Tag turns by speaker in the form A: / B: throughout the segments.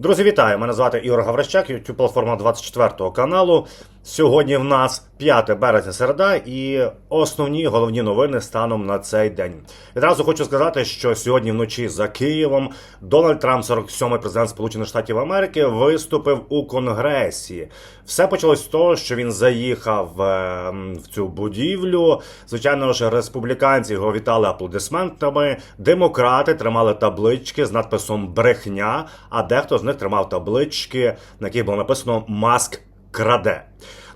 A: Друзі, вітаю! Мене звати Ігор Гаврищак, youtube платформа 24 каналу. Сьогодні в нас 5 березня середа і основні головні новини станом на цей день. Відразу хочу сказати, що сьогодні вночі за Києвом Дональд Трамп, 47-й президент Сполучених Штатів Америки, виступив у Конгресі. Все почалось з того, що він заїхав е, в цю будівлю. Звичайно ж, республіканці його вітали аплодисментами. Демократи тримали таблички з надписом брехня, а дехто з них тримав таблички, на яких було написано Маск краде.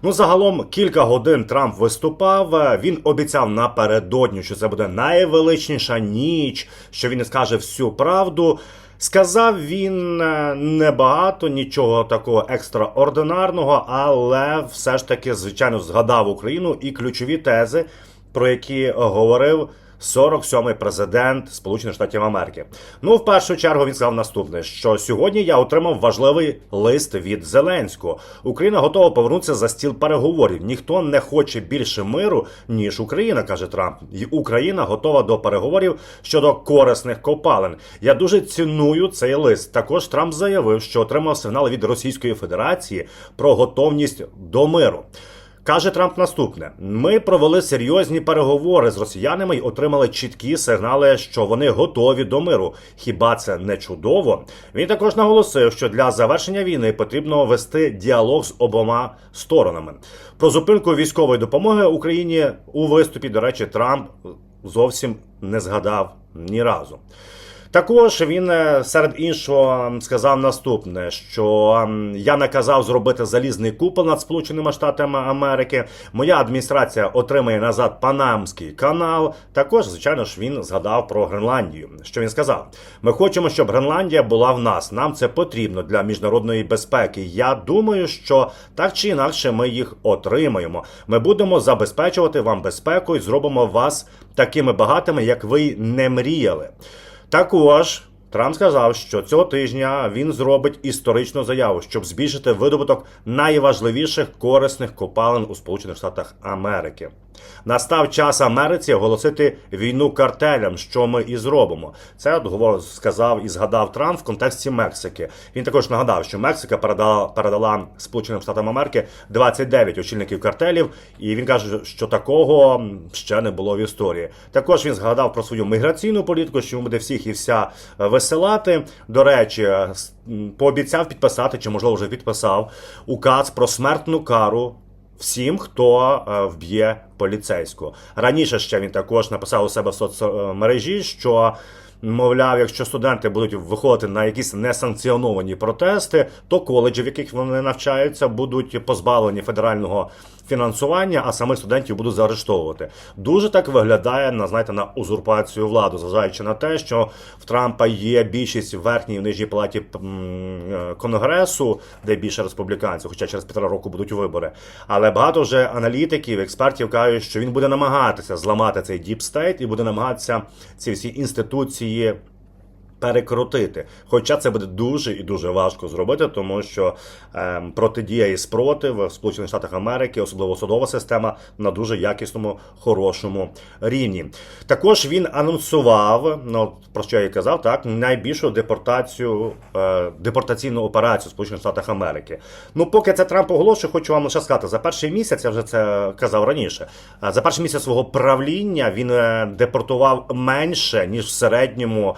A: Ну, загалом кілька годин Трамп виступав. Він обіцяв напередодні, що це буде найвеличніша ніч, що він скаже всю правду. Сказав він е, небагато, нічого такого екстраординарного, але все ж таки, звичайно, згадав Україну і ключові тези, про які говорив 47-й президент Сполучених Штатів Америки. Ну, в першу чергу він сказав наступне: що сьогодні я отримав важливий лист від Зеленського. Україна готова повернутися за стіл переговорів. Ніхто не хоче більше миру ніж Україна, каже Трамп. І Україна готова до переговорів щодо корисних копалин. Я дуже ціную цей лист. Також Трамп заявив, що отримав сигнал від Російської Федерації про готовність до миру. Каже Трамп наступне: ми провели серйозні переговори з росіянами і отримали чіткі сигнали, що вони готові до миру. Хіба це не чудово? Він також наголосив, що для завершення війни потрібно вести діалог з обома сторонами. Про зупинку військової допомоги Україні у виступі, до речі, Трамп зовсім не згадав ні разу. Також він е, серед іншого сказав наступне: що я наказав зробити залізний купол над Сполученими Штатами Америки. Моя адміністрація отримає назад Панамський канал. Також, звичайно ж, він згадав про Гренландію. Що він сказав? Ми хочемо, щоб Гренландія була в нас. Нам це потрібно для міжнародної безпеки. Я думаю, що так чи інакше ми їх отримаємо. Ми будемо забезпечувати вам безпеку і зробимо вас такими багатими, як ви не мріяли. Також Трамп сказав, що цього тижня він зробить історичну заяву, щоб збільшити видобуток найважливіших корисних копалин у Сполучених Штатах Америки. Настав час Америці оголосити війну картелям, що ми і зробимо. Це от сказав і згадав Трамп в контексті Мексики. Він також нагадав, що Мексика передала передала Сполученим Штатам Америки 29 очільників картелів, і він каже, що такого ще не було в історії. Також він згадав про свою міграційну політику, що він буде всіх і вся висилати. До речі, е, пообіцяв підписати, чи можливо вже підписав указ про смертну кару всім, хто е, вб'є поліцейського. Раніше ще він також написав у себе в соцмережі, що. Мовляв, якщо студенти будуть виходити на якісь несанкціоновані протести, то коледжі, в яких вони навчаються, будуть позбавлені федерального фінансування, а самих студентів будуть заарештовувати. Дуже так виглядає на знаєте на узурпацію влади, зважаючи на те, що в Трампа є більшість в верхній і в нижній палаті е, конгресу, де більше республіканців, хоча через півтора року будуть вибори. Але багато вже аналітиків, експертів кажуть, що він буде намагатися зламати цей діпстейт і буде намагатися ці всі інституції є перекрутити. Хоча це буде дуже і дуже важко зробити, тому що ем, протидія і спротив в Сполучених Штатах Америки, особливо судова система, на дуже якісному, хорошому рівні. Також він анонсував, ну про що я і казав, так найбільшу депортацію, е, депортаційну операцію в Сполучених Штатах Америки. Ну, поки це Трамп оголошує, хочу вам лише сказати, за перший місяць, я вже це казав раніше. е, За перший місяць свого правління він е, депортував менше ніж в середньому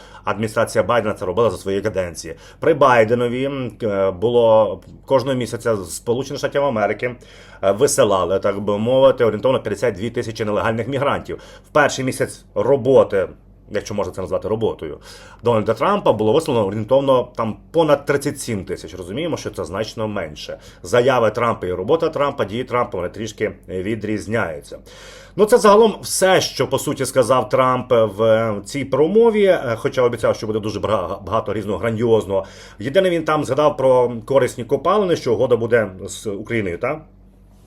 A: адміністрація Байдена це робила за своєї каденції. При Байденові е, було кожного місяця з Сполучених Штатів Америки е, висилали, так би мовити, орієнтовно 52 тисячі нелегальних мігрантів. В перший місяць роботи. Якщо можна це назвати роботою, Дональда Трампа було висловлено орієнтовно там понад 37 тисяч. Розуміємо, що це значно менше. Заяви Трампа і робота Трампа, дії Трампа вони трішки відрізняються. Ну це загалом все, що по суті сказав Трамп в цій промові, е, хоча обіцяв, що буде дуже багато різного грандіозного. Єдине, він там згадав про корисні копалини, що угода буде з Україною, так?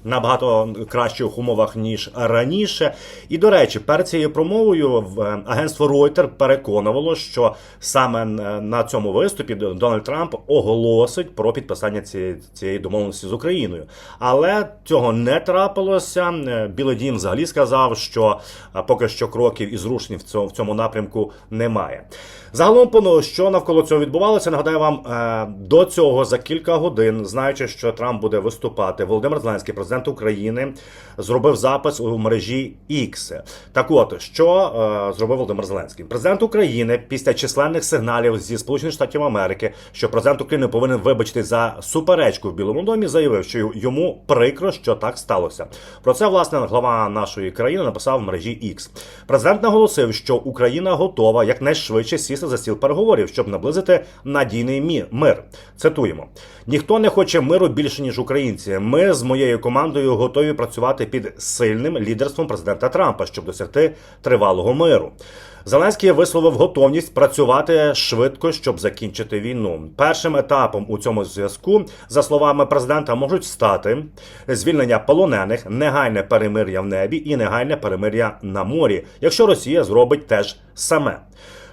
A: Набагато кращих умовах ніж раніше. І до речі, перед цією промовою в е, агентство Reuters переконувало, що саме е, на цьому виступі Дональд Трамп оголосить про підписання цієї, цієї домовленості з Україною. Але цього не трапилося. Е, Білий Дім взагалі сказав, що поки що кроків і зрушень в цьому, в цьому напрямку немає. Загалом, що навколо цього відбувалося, нагадаю вам до цього за кілька годин, знаючи, що Трамп буде виступати, Володимир Зеленський, президент України, зробив запис у мережі X. Так от, що е, зробив Володимир Зеленський? Президент України після численних сигналів зі Сполучених Штатів Америки, що президент України повинен вибачити за суперечку в Білому домі, заявив, що йому прикро, що так сталося. Про це власне глава нашої країни написав в мережі X. Президент наголосив, що Україна готова якнайшвидше сісти за стіл переговорів, щоб наблизити надійний мі- мир. Цитуємо: ніхто не хоче миру більше ніж українці. Ми з моєю командою готові працювати під сильним лідерством президента Трампа, щоб досягти тривалого миру. Зеленський висловив готовність працювати швидко, щоб закінчити війну. Першим етапом у цьому зв'язку, за словами президента, можуть стати звільнення полонених, негайне перемир'я в небі і негайне перемир'я на морі, якщо Росія зробить теж саме.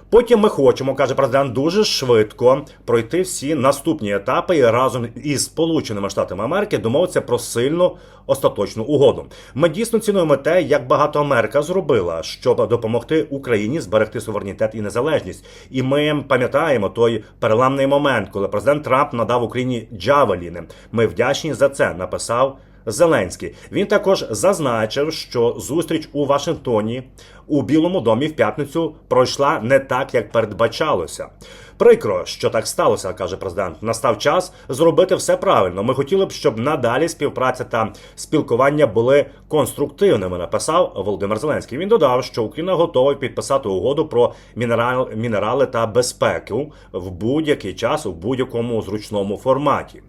A: Потім ми хочемо, каже президент, дуже швидко пройти всі наступні етапи і разом із Сполученими Штатами Америки домовитися про сильну остаточну угоду. Ми дійсно цінуємо те, як багато Америка зробила, щоб допомогти Україні зберегти суверенітет і незалежність. І ми пам'ятаємо той переламний момент, коли президент Трамп надав Україні джавеліни. Ми вдячні за це. Написав. Зеленський він також зазначив, що зустріч у Вашингтоні у Білому домі в п'ятницю пройшла не так, як передбачалося. Прикро, що так сталося, каже президент. Настав час зробити все правильно. Ми хотіли б, щоб надалі співпраця та спілкування були конструктивними. Написав Володимир Зеленський. Він додав, що Україна готова підписати угоду про мінерал, мінерали та безпеку в будь-який час у будь-якому зручному форматі.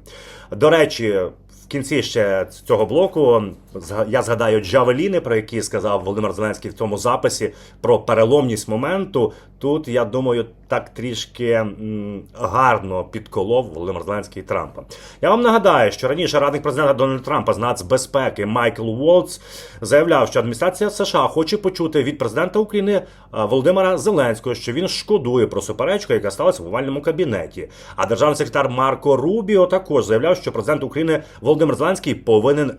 A: До речі. Кінці ще цього блоку я згадаю Джавеліни, про які сказав Володимир Зеленський в цьому записі про переломність моменту. Тут я думаю, так трішки гарно підколов Володимир Зеленський Трампа. Я вам нагадаю, що раніше радник президента Дональда Трампа з нацбезпеки Майкл Уолтс заявляв, що адміністрація США хоче почути від президента України Володимира Зеленського, що він шкодує про суперечку, яка сталася в овальному кабінеті. А державний секретар Марко Рубіо також заявляв, що президент України Володимир Зеленський повинен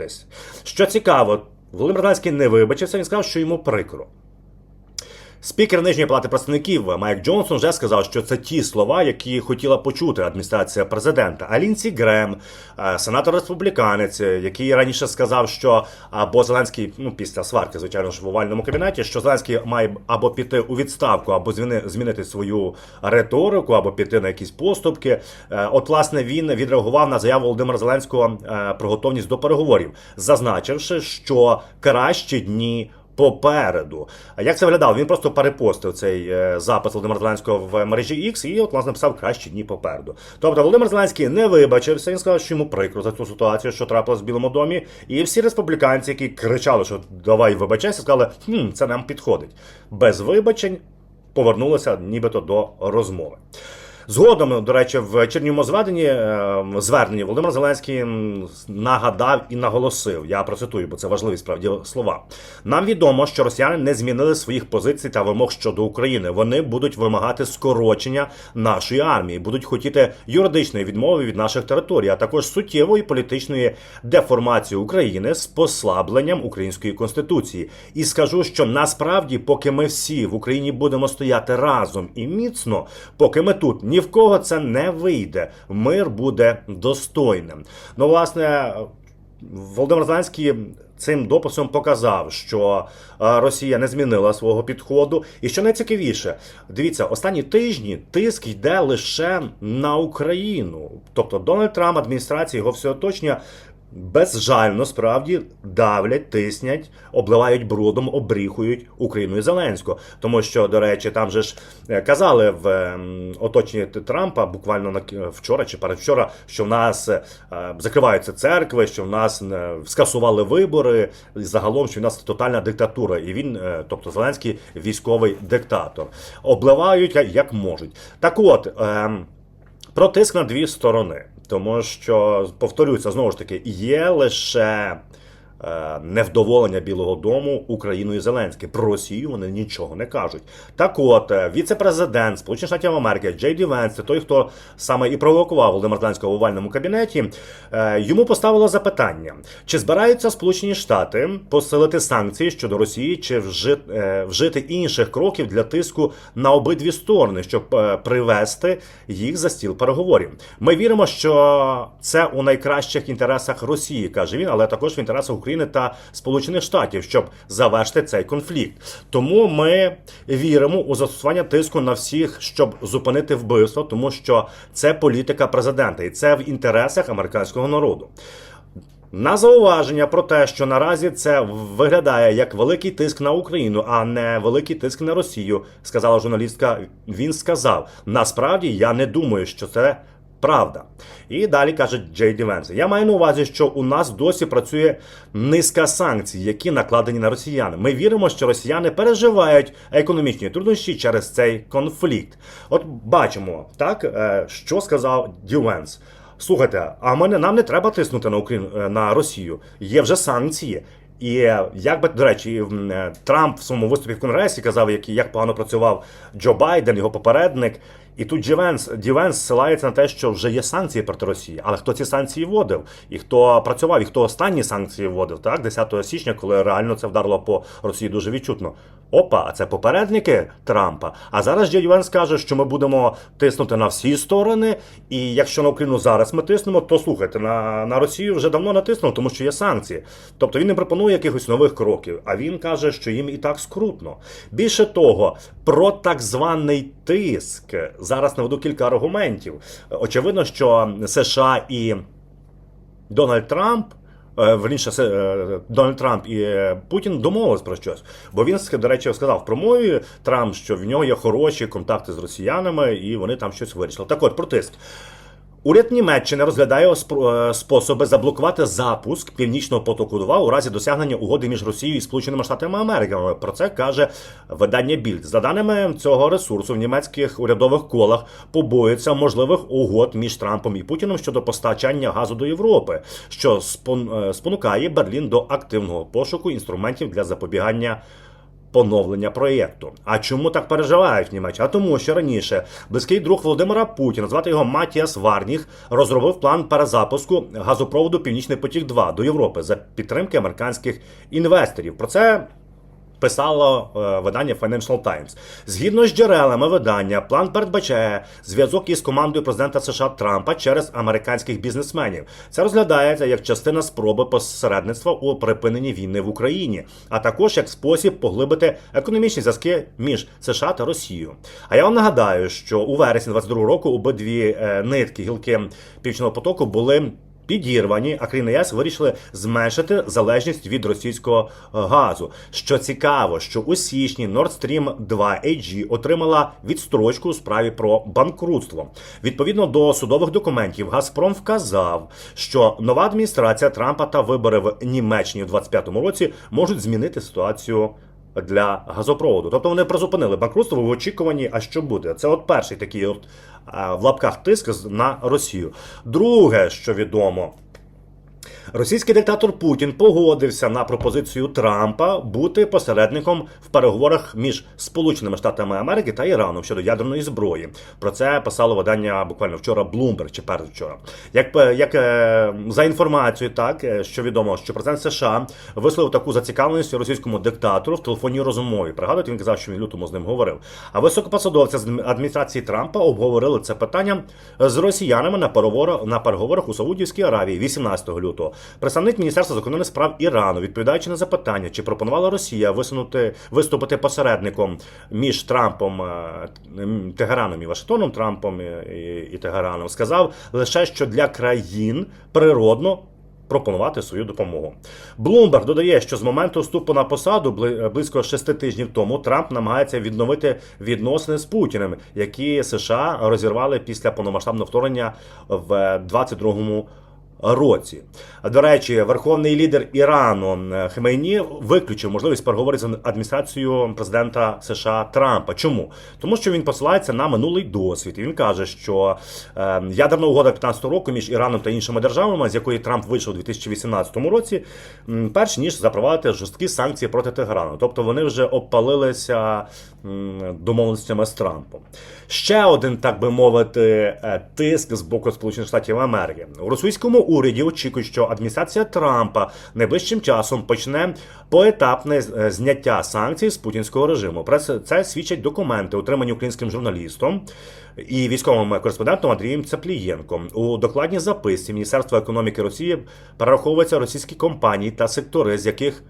A: вибачитись. Що цікаво, Володимир Зеленський не вибачився, він сказав, що йому прикро. Спікер нижньої палати представників Майк Джонсон вже сказав, що це ті слова, які хотіла почути адміністрація президента. А Лінсі Грем, е, сенатор республіканець, е, який раніше сказав, що або Зеленський, ну після сварки, звичайно ж, в овальному кабінеті, що Зеленський має або піти у відставку, або змінити свою риторику, або піти на якісь поступки. Е, От, власне, він відреагував на заяву Володимира Зеленського про готовність до переговорів, зазначивши, що кращі дні попереду. А як це виглядало? Він просто перепостив цей е, запис Володимира Зеленського в мережі X і от власне написав кращі дні попереду. Тобто Володимир Зеленський не вибачився, він сказав, що йому прикро за цю ситуацію, що трапилось в Білому домі. І всі республіканці, які кричали, що давай вибачайся, сказали, хм, це нам підходить. Без вибачень повернулися нібито до розмови. Згодом, до речі, в чернівому зведенні е, зверненні Володимир Зеленський нагадав і наголосив. Я процитую, бо це важливі справді слова. Нам відомо, що росіяни не змінили своїх позицій та вимог щодо України. Вони будуть вимагати скорочення нашої армії, будуть хотіти юридичної відмови від наших територій, а також суттєвої політичної деформації України з послабленням української конституції. І скажу, що насправді, поки ми всі в Україні будемо стояти разом і міцно, поки ми тут ні в кого це не вийде, мир буде достойним. Ну, власне. Володимир Зеленський цим дописом показав, що е, Росія не змінила свого підходу. І що найцікавіше, дивіться, останні тижні тиск йде лише на Україну. Тобто Дональд Трамп, адміністрація, його все оточення безжально справді давлять, тиснять, обливають брудом, обріхують Україну і Зеленського. Тому що, до речі, там же ж е, казали в ем, оточенні Трампа буквально вчора чи передвчора, що в нас е, закриваються церкви, що в нас е, скасували вибори, і загалом, що в нас тотальна диктатура, і він, тобто Зеленський, військовий диктатор. Обливають як- як можуть. Так от. ем, про тиск на дві сторони. Тому що повторюся знову ж таки, є лише. Е, Невдоволення Білого Дому Україною Зеленським. Про Росію вони нічого не кажуть. Так от, е, віце-президент Сполучених Штатів Америки Джей Ді Венс, це той, хто саме і провокував Володимира Зеленського в овальному кабінеті, е, йому поставило запитання: чи збираються Сполучені Штати посилити санкції щодо Росії, чи вжити, інших кроків для тиску на обидві сторони, щоб привести їх за стіл переговорів. Ми віримо, що це у найкращих інтересах Росії, каже він, але також в інтересах України та Сполучених Штатів, щоб завершити цей конфлікт. Тому ми віримо у застосування тиску на всіх, щоб зупинити вбивство, тому що це політика президента, і це в інтересах американського народу. На зауваження про те, що наразі це виглядає як великий тиск на Україну, а не великий тиск на Росію, сказала журналістка. Він сказав: насправді я не думаю, що це правда. І далі каже Джей Ді Венс. Я маю на увазі, що у нас досі працює низка санкцій, які накладені на росіян. Ми віримо, що росіяни переживають економічні труднощі через цей конфлікт. От бачимо, так е, що сказав Ді Венс. Слухайте, а мене нам не треба тиснути на Україну е, на Росію. Є вже санкції. І е, як би до речі, Трамп в своєму виступі в Конгресі казав, як, як погано працював Джо Байден, його попередник. І тут Дівенс Дівенс ссилається на те, що вже є санкції проти Росії. Але хто ці санкції вводив? І хто працював, і хто останні санкції вводив, так 10 січня, коли реально це вдарило по Росії дуже відчутно. Опа, а це попередники Трампа. А зараз Джей Венс каже, що ми будемо тиснути на всі сторони. І якщо на Україну зараз ми тиснемо, то слухайте, на, на Росію вже давно натиснули, тому що є санкції. Тобто він не пропонує якихось нових кроків, а він каже, що їм і так скрутно. Більше того, про так званий тиск зараз наведу кілька аргументів. Очевидно, що США і Дональд Трамп. е, Верніше, е, Дональд Трамп і е, Путін домовились про щось. Бо він, до речі, сказав в промові Трамп, що в нього є хороші контакти з росіянами, і вони там щось вирішили. Так от, про тиск. Уряд Німеччини розглядає е, способи заблокувати запуск північного потоку 2 у разі досягнення угоди між Росією і Сполученими Штатами Америки. Про це каже видання Більд. За даними цього ресурсу, в німецьких урядових колах побоюються можливих угод між Трампом і Путіним щодо постачання газу до Європи, що е, спонукає Берлін до активного пошуку інструментів для запобігання поновлення проєкту. А чому так переживають в? А тому, що раніше близький друг Володимира Путіна, звати його Матіас Варніх, розробив план перезапуску газопроводу Північний потік 2 до Європи за підтримки американських інвесторів. Про це. Писало е, видання Financial Times. Згідно з джерелами видання, план передбачає зв'язок із командою президента США Трампа через американських бізнесменів. Це розглядається як частина спроби посередництва у припиненні війни в Україні, а також як спосіб поглибити економічні зв'язки між США та Росією. А я вам нагадаю, що у вересні 22 року обидві е, нитки гілки північного потоку були підірвані, а країни ЄС вирішили зменшити залежність від російського е, газу. Що цікаво, що у січні Nord Stream 2 AG отримала відстрочку у справі про банкрутство. Відповідно до судових документів, Газпром вказав, що нова адміністрація Трампа та вибори в Німеччині у 2025 році можуть змінити ситуацію. Для газопроводу, тобто вони призупинили банкрутство в очікуванні, а що буде? Це от перший такий от в лапках тиск на Росію. Друге, що відомо, Російський диктатор Путін погодився на пропозицію Трампа бути посередником в переговорах між Сполученими Штатами Америки та Іраном щодо ядерної зброї. Про це писало видання буквально вчора Bloomberg чи передвчора. Як, як е, за інформацією, так е, що відомо, що президент США висловив таку зацікавленість російському диктатору в телефонній розмові. Пригадуєте, він казав, що він лютому з ним говорив. А високопосадовці з адміністрації Трампа обговорили це питання з росіянами на переговорах на переговорах у Саудівській Аравії 18 лютого. Представник Міністерства закордонних справ Ірану, відповідаючи на запитання, чи пропонувала Росія висунути виступити посередником між Трампом, е, Тегераном і Вашингтоном, Трампом і, Тегераном, сказав лише, що для країн природно. Пропонувати свою допомогу. Блумберг додає, що з моменту вступу на посаду близько шести тижнів тому Трамп намагається відновити відносини з Путіним, які США розірвали після повномасштабного вторгнення в 22-му році. До речі, верховний лідер Ірану е, Хемейні виключив можливість переговорів з адміністрацією президента США Трампа. Чому? Тому що він посилається на минулий досвід. І він каже, що е, ядерна угода 15 року між Іраном та іншими державами, з якої Трамп вийшов у 2018 році, перш ніж запровадити жорсткі санкції проти Тегерану. Тобто вони вже обпалилися домовленостями з Трампом. Ще один, так би мовити, е, тиск з боку Сполучених Штатів Америки у російському уряді очікують, що адміністрація Трампа найближчим часом почне поетапне е, зняття санкцій з путінського режиму. Про це, свідчать документи, отримані українським журналістом і військовим кореспондентом Андрієм Цаплієнком. У докладній записці Міністерства економіки Росії перераховуються російські компанії та сектори, з яких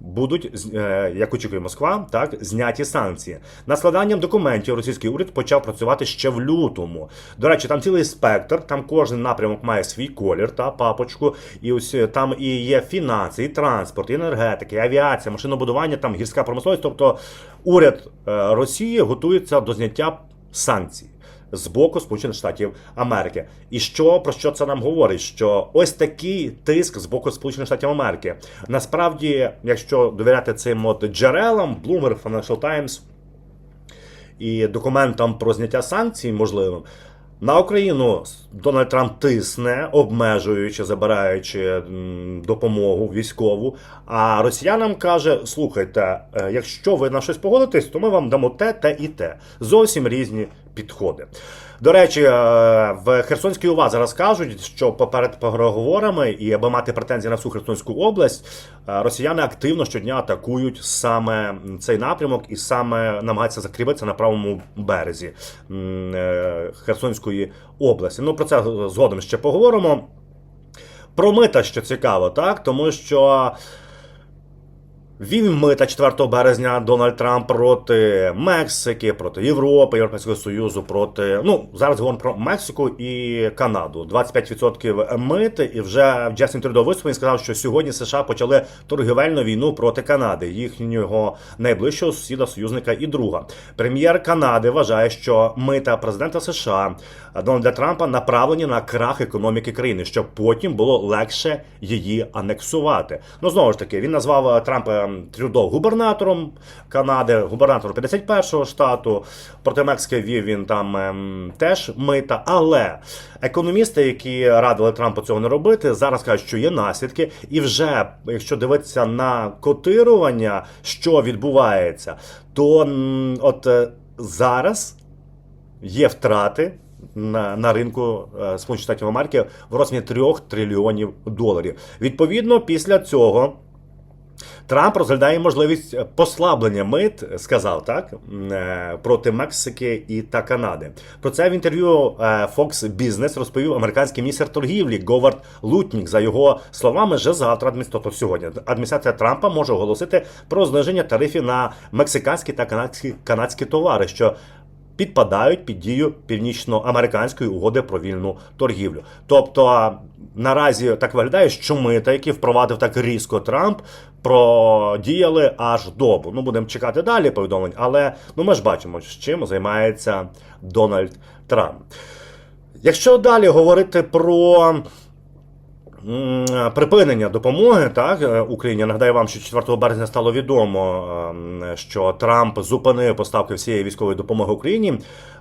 A: будуть, е, як очікує Москва, так зняті санкції. Над складанням документів російський уряд почав працювати ще в лютому. До речі, там цілий спектр, там кожен напрямок має свій колір та папочку. І ось е, там і є фінанси, і транспорт, і енергетика, і авіація, машинобудування, там гірська промисловість. Тобто уряд е, Росії готується до зняття санкцій. З боку Сполучених Штатів Америки, і що про що це нам говорить? Що ось такий тиск з боку Сполучених Штатів Америки. Насправді, якщо довіряти цим от джерелам, Bloomberg, Financial Times і документам про зняття санкцій можливим. На Україну Дональд Трамп тисне, обмежуючи, забираючи допомогу військову. А росіянам каже: слухайте, е, якщо ви на щось погодитесь, то ми вам дамо те, те і те. Зовсім різні підходи. До речі, е, в Херсонській ОВА зараз кажуть, що поперед переговорами і аби мати претензії на всю Херсонську область, е, росіяни активно щодня атакують саме цей напрямок і саме намагаються закріпитися на правому березі е, Херсонської області. Ну про це згодом ще поговоримо. Про мита, що цікаво, так тому що. Він мита 4 березня Дональд Трамп проти Мексики, проти Європи, Європейського Союзу, проти ну зараз говоримо про Мексику і Канаду. 25% мити, і вже Джастін Трюдо виступив сказав, що сьогодні США почали торгівельну війну проти Канади, їхнього найближчого сусіда, союзника і друга. Прем'єр Канади вважає, що мита президента США Дональда Трампа направлені на крах економіки країни, щоб потім було легше її анексувати. Ну знову ж таки, він назвав е, Трампа Трюдо губернатором Канади, губернатором 51-го штату. Проти Мексики вів він там ем, теж мита. Але економісти, які радили Трампу цього не робити, зараз кажуть, що є наслідки, і вже якщо дивитися на котирування, що відбувається, то от е, зараз є втрати. На, на ринку е, Сполучених Штатів Америки в розмірі 3 трильйонів доларів. Відповідно, після цього Трамп розглядає можливість послаблення мит, сказав так е, проти Мексики і та Канади. Про це в інтерв'ю е, Fox Business розповів американський міністр торгівлі Говард Лутнік. За його словами, вже завтра тобто сьогодні адміністрація Трампа може оголосити про зниження тарифів на мексиканські та канадські канадські товари, що підпадають під дію північноамериканської угоди про вільну торгівлю. Тобто наразі так виглядає, що мита, які впровадив так різко Трамп, продіяли аж добу. Ну будемо чекати далі повідомлень, але ну ми ж бачимо, з чим займається Дональд Трамп. Якщо далі говорити про припинення допомоги так е, Україні. Нагадаю вам, що 4 березня стало відомо, ем, що Трамп зупинив поставки всієї військової допомоги Україні.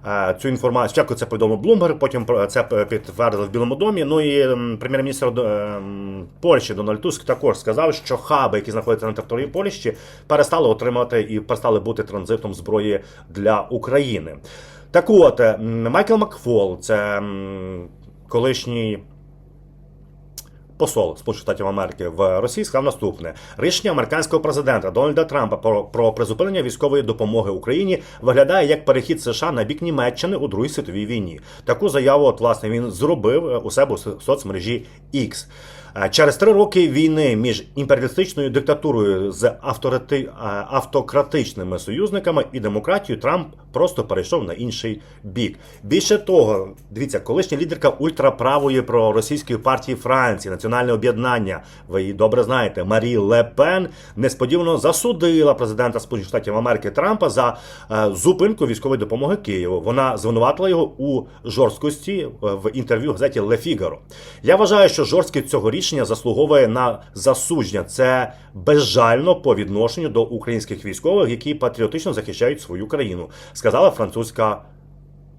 A: Е, Цю інформацію спочатку це повідомив Блумберг, потім це підтвердили в Білому домі. Ну і ем, прем'єр-міністр ем, Польщі Дональд Туск також сказав, що хаби, які знаходяться на території Польщі, перестали отримати і перестали бути транзитом зброї для України. Так от, е, Майкл Макфол, це колишній посол Сполучених Штатів Америки в Росії сказав наступне: рішення американського президента Дональда Трампа про, про призупинення військової допомоги Україні виглядає як перехід США на бік Німеччини у Другій світовій війні. Таку заяву, от власне, він зробив е, у себе у со- соцмережі X. Е, Через три роки війни між імперіалістичною диктатурою з авторити... е, автократичними союзниками і демократією Трамп просто перейшов на інший бік. Більше того, дивіться, колишня лідерка ультраправої проросійської партії Франції, національне об'єднання. Ви її добре знаєте. Марі Ле Пен несподівано засудила президента Сполучених Штатів Америки Трампа за е, зупинку військової допомоги Києву. Вона звинуватила його у жорсткості в інтерв'ю газеті Le Figaro. Я вважаю, що жорсткість цього рішення заслуговує на засудження. Це безжально по відношенню до українських військових, які патріотично захищають свою країну, сказала французька.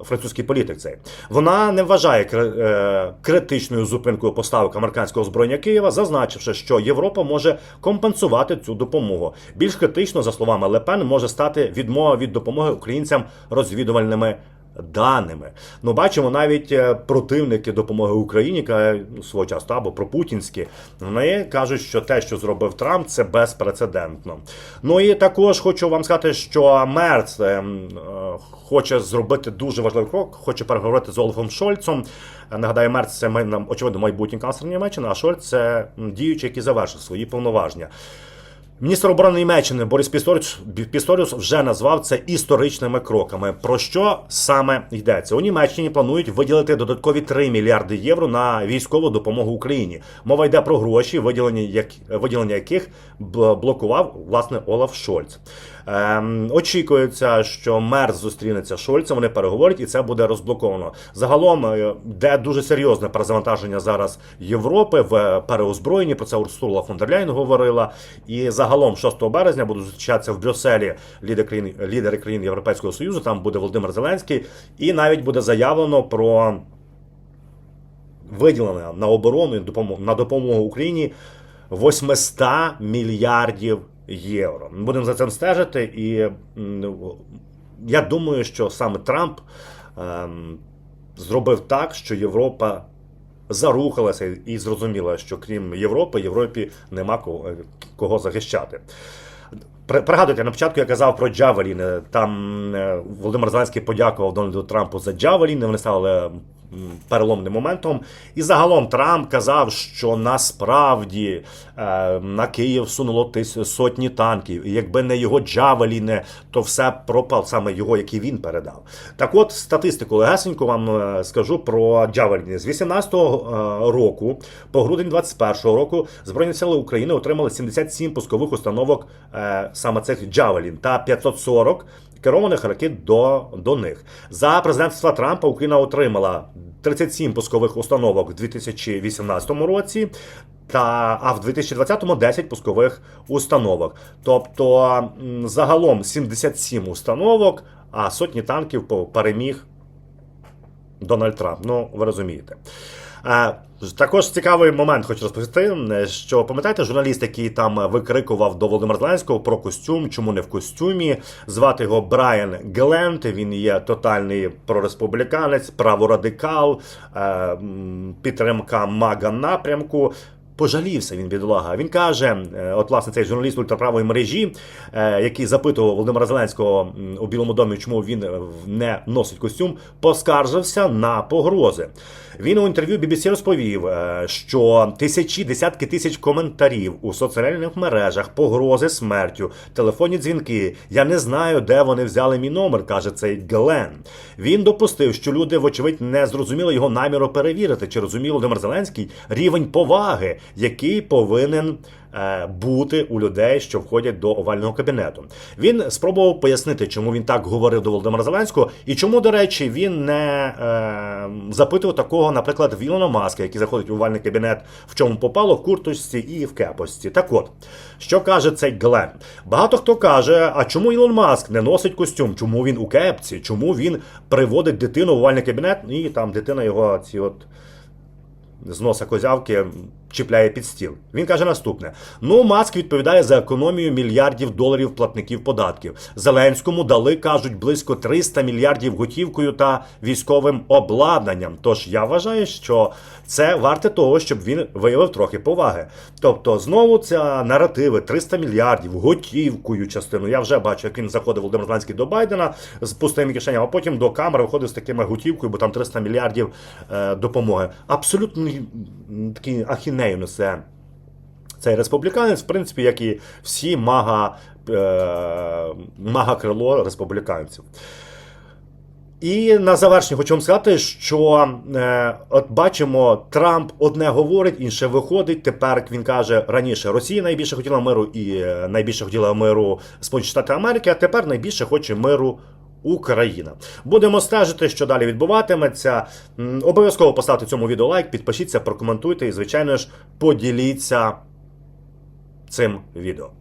A: Французький політик цей вона не вважає е, критичною зупинкою поставок американського озброєння Києва, зазначивши, що Європа може компенсувати цю допомогу. Більш критично, за словами Лепен, може стати відмова від допомоги українцям розвідувальними даними. Ну, бачимо, навіть е, противники допомоги Україні, ну, свого часу або пропутінські, вони кажуть, що те, що зробив Трамп, це безпрецедентно. Ну і також хочу вам сказати, що Мерц е, е, хоче зробити дуже важливий крок, хоче переговорити з Олафом Шольцом. Нагадаю, Мерц це очевидно майбутній канцлер Німеччини, а Шольц це діючий, який завершив свої повноваження. Міністр оборони Німеччини Борис Пісторіус, вже назвав це історичними кроками. Про що саме йдеться? У Німеччині планують виділити додаткові 3 мільярди євро на військову допомогу Україні. Мова йде про гроші, виділення, як, виділення яких блокував власне Олаф Шольц. Ем, очікується, що Мерц зустрінеться Шольцем, вони переговорять, і це буде розблоковано. Загалом е, де дуже серйозне перезавантаження зараз Європи в переозброєнні. Про це Урсула фон дер Ляйн говорила. І загалом 6 березня будуть зустрічатися в Брюсселі лідери країн, лідери країн Європейського Союзу. Там буде Володимир Зеленський, і навіть буде заявлено про виділення на оборону допомогу на допомогу Україні 800 мільярдів євро. Будемо за цим стежити, і я думаю, що саме Трамп ем, зробив так, що Європа зарухалася і зрозуміла, що крім Європи, Європі нема кого, кого захищати. Пригадуйте, на початку я казав про Джавеліни. Там е, Володимир Зеленський подякував Дональду Трампу за Джавеліни. Вони стали переломним моментом. І загалом Трамп казав, що насправді е, на Київ сунуло сотні танків. І якби не його Джавеліни, то все пропав, саме його, який він передав. Так от, статистику легесенько вам е, скажу про Джавеліни. З 18-го е, року по грудень 21-го року Збройні сили України отримали 77 пускових установок саме цих Джавелін та 540 керованих ракет до, до них. За президентства Трампа Україна отримала 37 пускових установок у 2018 році. Та а в 2020-му 10 пускових установок. Тобто загалом 77 установок, а сотні танків переміг Дональд Трамп. Ну, ви розумієте. Е, Також цікавий момент хочу розповісти, е, що пам'ятаєте, журналіст, який там викрикував до Володимира Зеленського про костюм, чому не в костюмі. Звати його Брайан Глент. Він є тотальний прореспубліканець, праворадикал, е, підтримка мага напрямку. Пожалівся він бідолага. Він каже: е, от власне цей журналіст ультраправої мережі, е, який запитував Володимира Зеленського у Білому домі, чому він е, не носить костюм, поскаржився на погрози. Він у інтерв'ю BBC розповів, що тисячі, десятки тисяч коментарів у соціальних мережах, погрози смертю, телефонні дзвінки. Я не знаю, де вони взяли мій номер, каже цей Глен. Він допустив, що люди, вочевидь, не зрозуміли його наміру перевірити, чи розумів Володимир Зеленський рівень поваги, який повинен е, бути у людей, що входять до овального кабінету. Він спробував пояснити, чому він так говорив до Володимира Зеленського, і чому, до речі, він не е, запитував такого, наприклад, Вілона Маска, який заходить у овальний кабінет, в чому попало, в курточці і в кепості. Так от, що каже цей Глен? Багато хто каже, а чому Ілон Маск не носить костюм? Чому він у кепці? Чому він приводить дитину в овальний кабінет, і там дитина його ці от з носа козявки чіпляє під стіл. Він каже наступне: ну, Маск відповідає за економію мільярдів доларів платників податків. Зеленському дали, кажуть, близько 300 мільярдів готівкою та військовим обладнанням. Тож я вважаю, що це варте того, щоб він виявив трохи поваги. Тобто, знову ця наративи 300 мільярдів готівкою частину. Я вже бачу, як він заходив Володимир Зеленський до Байдена з пустими кишенями, а потім до камери виходив з такими готівкою, бо там 300 мільярдів е, допомоги. Абсолютно такий ахінею несе цей республіканець, в принципі, як і всі мага, е, мага крило республіканців. І на завершення хочу вам сказати, що е, от бачимо, Трамп одне говорить, інше виходить. Тепер він каже раніше, Росія найбільше хотіла миру і е, найбільше хотіла миру Сполучені Штати Америки, а тепер найбільше хоче миру. Україна. Будемо стежити, що далі відбуватиметься. Обов'язково поставте цьому відео лайк, підпишіться, прокоментуйте і, звичайно ж, поділіться цим відео.